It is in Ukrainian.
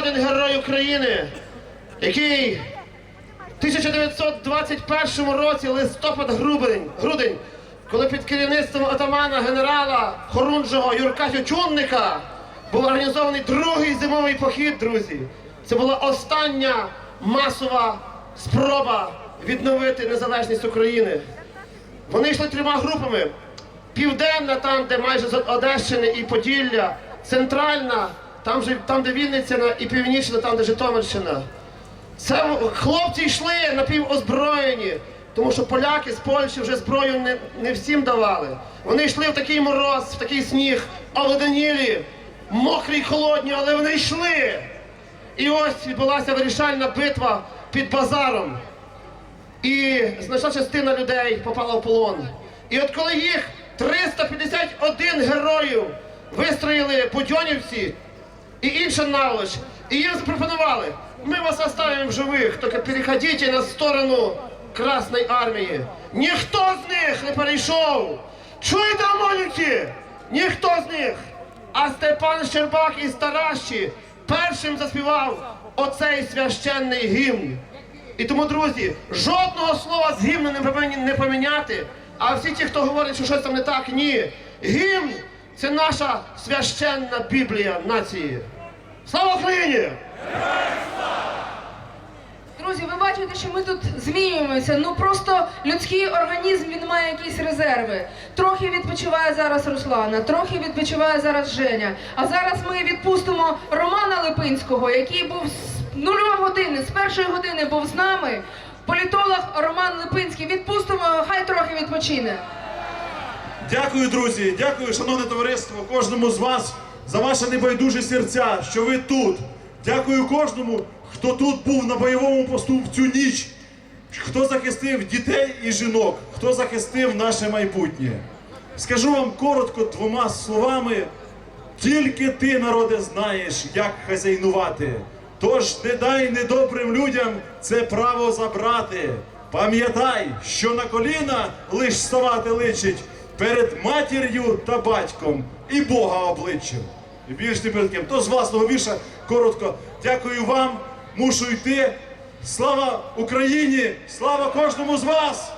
один герой України, який в 1921 році, листопад грудень, грудень, коли під керівництвом отамана генерала Хорунжого Юрка Тютюнника був організований другий зимовий похід, друзі. Це була остання масова спроба відновити незалежність України. Вони йшли трьома групами. Південна, там, де майже з Одещини і Поділля, центральна, там, же, там де Вінниця і північна, там, де Житомирщина. Це хлопці йшли напівозброєні, тому що поляки з Польщі вже зброю не, не всім давали. Вони йшли в такий мороз, в такий сніг, оледенілі, мокрі й холодні, але вони йшли. І ось відбулася вирішальна битва під базаром. І значна частина людей попала в полон. І от коли їх 351 героїв вистроїли будьонівці і інша наволоч, і їм запропонували, ми вас оставимо в живих, тільки переходіть на сторону Красної армії. Ніхто з них не перейшов. Чуєте, маленькі? Ніхто з них. А Степан Щербак із Таращі першим заспівав оцей священний гімн. І тому, друзі, жодного слова з гімну не поміняти. А всі ті, хто говорить, що щось там не так, ні. Гімн це наша священна Біблія нації. Слава Україні! Друзі, ви бачите, що ми тут змінюємося. Ну просто людський організм він має якісь резерви. Трохи відпочиває зараз Руслана, трохи відпочиває зараз Женя. А зараз ми відпустимо Романа Липинського, який був з нульової години, з першої години був з нами. Політолог Роман Липинський. Відпустимо, хай трохи відпочине. Дякую, друзі, дякую, шановне товариство, кожному з вас за ваше небайдуже серця, що ви тут. Дякую кожному, хто тут був на бойовому посту в цю ніч, хто захистив дітей і жінок, хто захистив наше майбутнє. Скажу вам коротко двома словами. Тільки ти, народе, знаєш, як хазяйнувати. Тож не дай недобрим людям це право забрати. Пам'ятай, що на коліна лиш ставати личить перед матір'ю та батьком і Бога обличчям. І більш не перед. То з власного віша коротко. Дякую вам, мушу йти. Слава Україні! Слава кожному з вас!